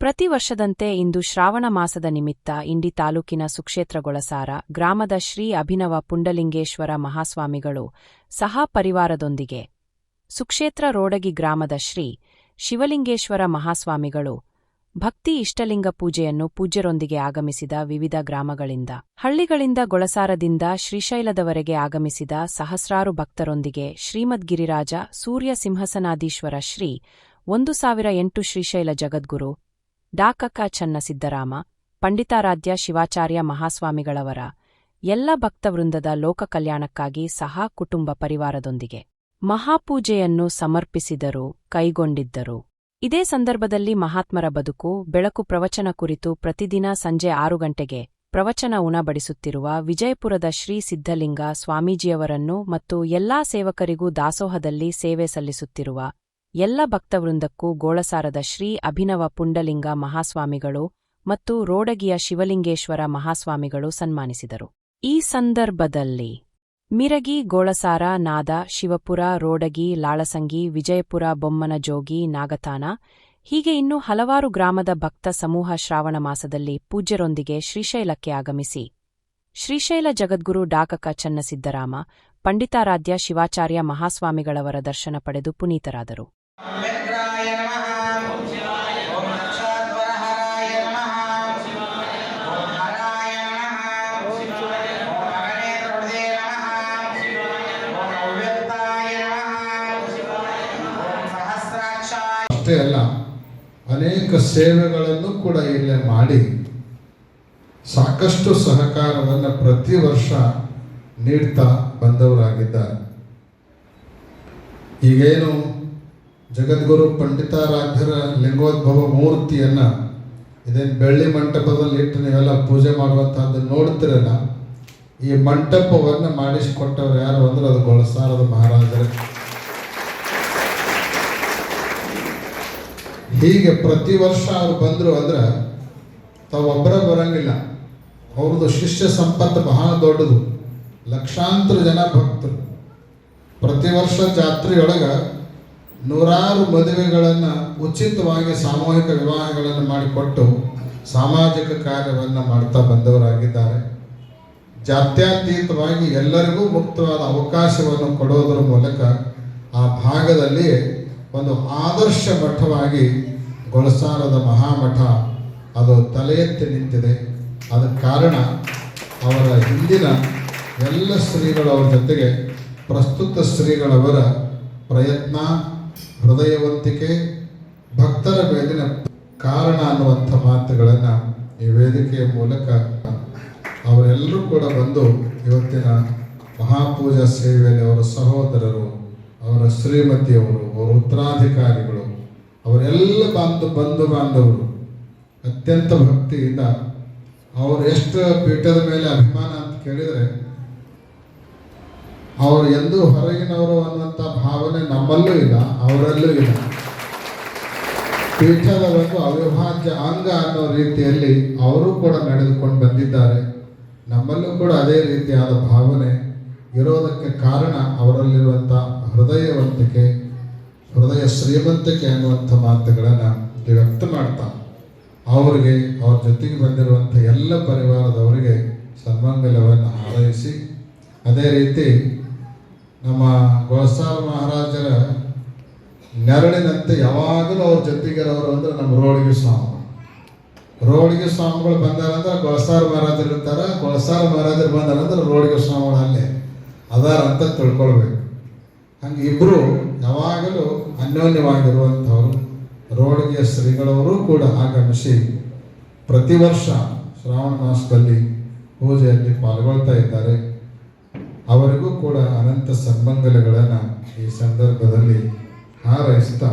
ಪ್ರತಿ ವರ್ಷದಂತೆ ಇಂದು ಶ್ರಾವಣ ಮಾಸದ ನಿಮಿತ್ತ ಇಂಡಿ ತಾಲೂಕಿನ ಸುಕ್ಷೇತ್ರಗೊಳಸಾರ ಗ್ರಾಮದ ಶ್ರೀ ಅಭಿನವ ಪುಂಡಲಿಂಗೇಶ್ವರ ಮಹಾಸ್ವಾಮಿಗಳು ಸಹ ಪರಿವಾರದೊಂದಿಗೆ ಸುಕ್ಷೇತ್ರ ರೋಡಗಿ ಗ್ರಾಮದ ಶ್ರೀ ಶಿವಲಿಂಗೇಶ್ವರ ಮಹಾಸ್ವಾಮಿಗಳು ಭಕ್ತಿ ಇಷ್ಟಲಿಂಗ ಪೂಜೆಯನ್ನು ಪೂಜ್ಯರೊಂದಿಗೆ ಆಗಮಿಸಿದ ವಿವಿಧ ಗ್ರಾಮಗಳಿಂದ, ಹಳ್ಳಿಗಳಿಂದ ಗೊಳಸಾರದಿಂದ ಶ್ರೀಶೈಲದವರೆಗೆ ಆಗಮಿಸಿದ ಸಹಸ್ರಾರು ಭಕ್ತರೊಂದಿಗೆ ಶ್ರೀಮದ್ಗಿರಿರಾಜ ಸೂರ್ಯ ಸಿಂಹಸನಾದೀಶ್ವರ ಶ್ರೀ ಒಂದು ಸಾವಿರ ಎಂಟು ಶ್ರೀಶೈಲ ಜಗದ್ಗುರು ಡಾಕಕ್ಕ ಚನ್ನ ಸಿದ್ದರಾಮ, ಪಂಡಿತಾರಾಧ್ಯ ಶಿವಾಚಾರ್ಯ ಮಹಾಸ್ವಾಮಿಗಳವರ ಎಲ್ಲ ಭಕ್ತವೃಂದದ ಲೋಕ ಕಲ್ಯಾಣಕ್ಕಾಗಿ ಸಹ ಕುಟುಂಬ ಪರಿವಾರದೊಂದಿಗೆ ಮಹಾಪೂಜೆಯನ್ನು ಸಮರ್ಪಿಸಿದರು, ಕೈಗೊಂಡಿದ್ದರು. ಇದೇ ಸಂದರ್ಭದಲ್ಲಿ ಮಹಾತ್ಮರ ಬದುಕು, ಬೆಳಕು ಪ್ರವಚನ ಕುರಿತು ಪ್ರತಿದಿನ ಸಂಜೆ ಆರು ಗಂಟೆಗೆ ಪ್ರವಚನ ಉಣಬಡಿಸುತ್ತಿರುವ ವಿಜಯಪುರದ ಶ್ರೀ ಸಿದ್ಧಲಿಂಗ ಸ್ವಾಮೀಜಿಯವರನ್ನು ಮತ್ತು ಎಲ್ಲಾ ಸೇವಕರಿಗೂ ದಾಸೋಹದಲ್ಲಿ ಸೇವೆ ಸಲ್ಲಿಸುತ್ತಿರುವ ಎಲ್ಲ ಭಕ್ತವೃಂದಕ್ಕೂ ಗೋಳಸಾರದ ಶ್ರೀ ಅಭಿನವ ಪುಂಡಲಿಂಗ ಮಹಾಸ್ವಾಮಿಗಳು ಮತ್ತು ರೋಡಗಿಯ ಶಿವಲಿಂಗೇಶ್ವರ ಮಹಾಸ್ವಾಮಿಗಳು ಸನ್ಮಾನಿಸಿದರು. ಈ ಸಂದರ್ಭದಲ್ಲಿ ಮಿರಗಿ, ಗೋಳಸಾರ, ನಾದ, ಶಿವಪುರ, ರೋಡಗಿ, ಲಾಳಸಂಗಿ, ವಿಜಯಪುರ, ಬೊಮ್ಮನ ಜೋಗಿ, ನಾಗತಾನ ಹೀಗೆ ಇನ್ನೂ ಹಲವಾರು ಗ್ರಾಮದ ಭಕ್ತ ಸಮೂಹ ಶ್ರಾವಣ ಮಾಸದಲ್ಲಿ ಪೂಜ್ಯರೊಂದಿಗೆ ಶ್ರೀಶೈಲಕ್ಕೆ ಆಗಮಿಸಿ ಶ್ರೀಶೈಲ ಜಗದ್ಗುರು ಡಾಕಕ ಚನ್ನಸಿದ್ದರಾಮ, ಪಂಡಿತಾರಾಧ್ಯ ಶಿವಾಚಾರ್ಯ ಮಹಾಸ್ವಾಮಿಗಳವರ ದರ್ಶನ ಪಡೆದು ಪುನೀತರಾದರು. ಅಷ್ಟೇ ಅಲ್ಲ, ಅನೇಕ ಸೇವೆಗಳನ್ನು ಕೂಡ ಇಲ್ಲೇ ಮಾಡಿ ಸಾಕಷ್ಟು ಸಹಕಾರವನ್ನು ಪ್ರತಿ ವರ್ಷ ನೀಡ್ತಾ ಬಂದವರಾಗಿದ್ದಾರೆ. ಈಗೇನು ಜಗದ್ಗುರು ಪಂಡಿತಾರಾಧ್ಯರ ಲಿಂಗೋದ್ಭವ ಮೂರ್ತಿಯನ್ನ ಇದೇನು ಬೆಳ್ಳಿ ಮಂಟಪದಲ್ಲಿ ಇಟ್ಟು ನೀವೆಲ್ಲ ಪೂಜೆ ಮಾಡುವಂಥದ್ದು ನೋಡ್ತಿರಲ್ಲ, ಈ ಮಂಟಪವನ್ನು ಮಾಡಿಸಿಕೊಟ್ಟವ್ರು ಯಾರು ಅಂದ್ರೆ ಅದು ಗೊಳಸಾರದ ಮಹಾರಾಜರೇ. ಹೀಗೆ ಪ್ರತಿ ವರ್ಷ ಅವ್ರು ಬಂದರು ಅಂದ್ರೆ ತಾವೊಬ್ಬರ ಬರಂಗಿಲ್ಲ. ಅವ್ರದ್ದು ಶಿಷ್ಯ ಸಂಪತ್ತು ಬಹಳ ದೊಡ್ಡದು. ಲಕ್ಷಾಂತರ ಜನ ಭಕ್ತರು. ಪ್ರತಿ ವರ್ಷ ಜಾತ್ರೆಯೊಳಗೆ ನೂರಾರು ಮದುವೆಗಳನ್ನು ಉಚಿತವಾಗಿ ಸಾಮೂಹಿಕ ವಿವಾಹಗಳನ್ನು ಮಾಡಿಕೊಟ್ಟು ಸಾಮಾಜಿಕ ಕಾರ್ಯವನ್ನು ಮಾಡ್ತಾ ಬಂದವರಾಗಿದ್ದಾರೆ. ಜಾತ್ಯತೀತವಾಗಿ ಎಲ್ಲರಿಗೂ ಮುಕ್ತವಾದ ಅವಕಾಶವನ್ನು ಕೊಡೋದರ ಮೂಲಕ ಆ ಭಾಗದಲ್ಲಿ ಒಂದು ಆದರ್ಶ ಮಠವಾಗಿ ಗೊಳಸಾರದ ಮಹಾಮಠ ಅದು ತಲೆ ಎತ್ತಿ ನಿಂತಿದೆ. ಅದಕ್ಕೆ ಕಾರಣ ಅವರ ಹಿಂದಿನ ಎಲ್ಲ ಶ್ರೀಗಳವರ ಜೊತೆಗೆ ಪ್ರಸ್ತುತ ಶ್ರೀಗಳವರ ಪ್ರಯತ್ನ, ಹೃದಯವಂತಿಕೆ, ಭಕ್ತರ ಮೇಲಿನ ಕಾರಣ ಅನ್ನುವಂಥ ಮಾತುಗಳನ್ನು ಈ ವೇದಿಕೆಯ ಮೂಲಕ ಅವರೆಲ್ಲರೂ ಕೂಡ ಬಂದು ಇವತ್ತಿನ ಮಹಾಪೂಜಾ ಸೇವೆಯಲ್ಲಿ ಅವರ ಸಹೋದರರು ಅವರ ಶ್ರೀಮತಿಯವರು, ಅವರ ಉತ್ತರಾಧಿಕಾರಿಗಳು, ಅವರೆಲ್ಲ ಬಂಧು ಬಂಧು ಬಾಂಧವರು, ಅತ್ಯಂತ ಭಕ್ತಿಯಿಂದ ಅವರು ಎಷ್ಟು ಪೀಠದ ಮೇಲೆ ಅಭಿಮಾನ ಅಂತ ಕೇಳಿದರೆ, ಅವರು ಎಂದೂ ಹೊರಗಿನವರು ಅನ್ನುವಂಥ ಭಾವನೆ ನಮ್ಮಲ್ಲೂ ಇಲ್ಲ, ಅವರಲ್ಲೂ ಇಲ್ಲ. ಪೀಠದ ಒಂದು ಅವಿಭಾಜ್ಯ ಅಂಗ ಅನ್ನೋ ರೀತಿಯಲ್ಲಿ ಅವರು ಕೂಡ ನಡೆದುಕೊಂಡು ಬಂದಿದ್ದಾರೆ. ನಮ್ಮಲ್ಲೂ ಕೂಡ ಅದೇ ರೀತಿಯಾದ ಭಾವನೆ ಇರೋದಕ್ಕೆ ಕಾರಣ ಅವರಲ್ಲಿರುವಂಥ ಹೃದಯವಂತಿಕೆ ಹೃದಯ ಶ್ರೀಮಂತಿಕೆ ಅನ್ನುವಂಥ ಮಾತುಗಳನ್ನು ವ್ಯಕ್ತ ಮಾಡ್ತಾ ಅವರಿಗೆ, ಅವ್ರ ಜೊತೆಗೆ ಬಂದಿರುವಂಥ ಎಲ್ಲ ಪರಿವಾರದವರಿಗೆ ಸನ್ಮಂಗಲವನ್ನು ಹಾರೈಸಿ, ಅದೇ ರೀತಿ ನಮ್ಮ ಗೋಸಾಲ ಮಹಾರಾಜರ ನೆರಳಿನಂತೆ ಯಾವಾಗಲೂ ಅವ್ರ ಜೊತೆಗಿರೋರು ಅಂದರೆ ನಮ್ಮ ರೋಳಿಗೆ ಸ್ವಾಮಿ. ರೋಡಿಗೆ ಸ್ವಾಮಿಗಳು ಬಂದಾರಂದ್ರೆ ಗೋಸಾರ ಮಹಾರಾಜರು ಇರ್ತಾರೆ ಗೋಸಾರ ಮಹಾರಾಜರು ಬಂದಾರಂದ್ರೆ ರೋಡಿಗೆ ಸ್ವಾಮಿಗಳು ಅಲ್ಲೇ. ಅದಾರ ಅಂತ ತಿಳ್ಕೊಳ್ಬೇಕು. ಹಂಗೆ ಇಬ್ಬರು ಯಾವಾಗಲೂ ಅನ್ಯೋನ್ಯವಾಗಿರುವಂಥವ್ರು, ರೋಡಿಗೆ ಶ್ರೀಗಳವರು ಕೂಡ ಆಗಮಿಸಿ ಪ್ರತಿ ವರ್ಷ ಶ್ರಾವಣ ಮಾಸದಲ್ಲಿ ಪೂಜೆಯಲ್ಲಿ ಪಾಲ್ಗೊಳ್ತಾ ಇದ್ದಾರೆ. ಅವರಿಗೂ ಕೂಡ ಅನಂತ ಸನ್ಮಂಗಲಗಳನ್ನು ಈ ಸಂದರ್ಭದಲ್ಲಿ ಹಾರೈಸ್ತಾ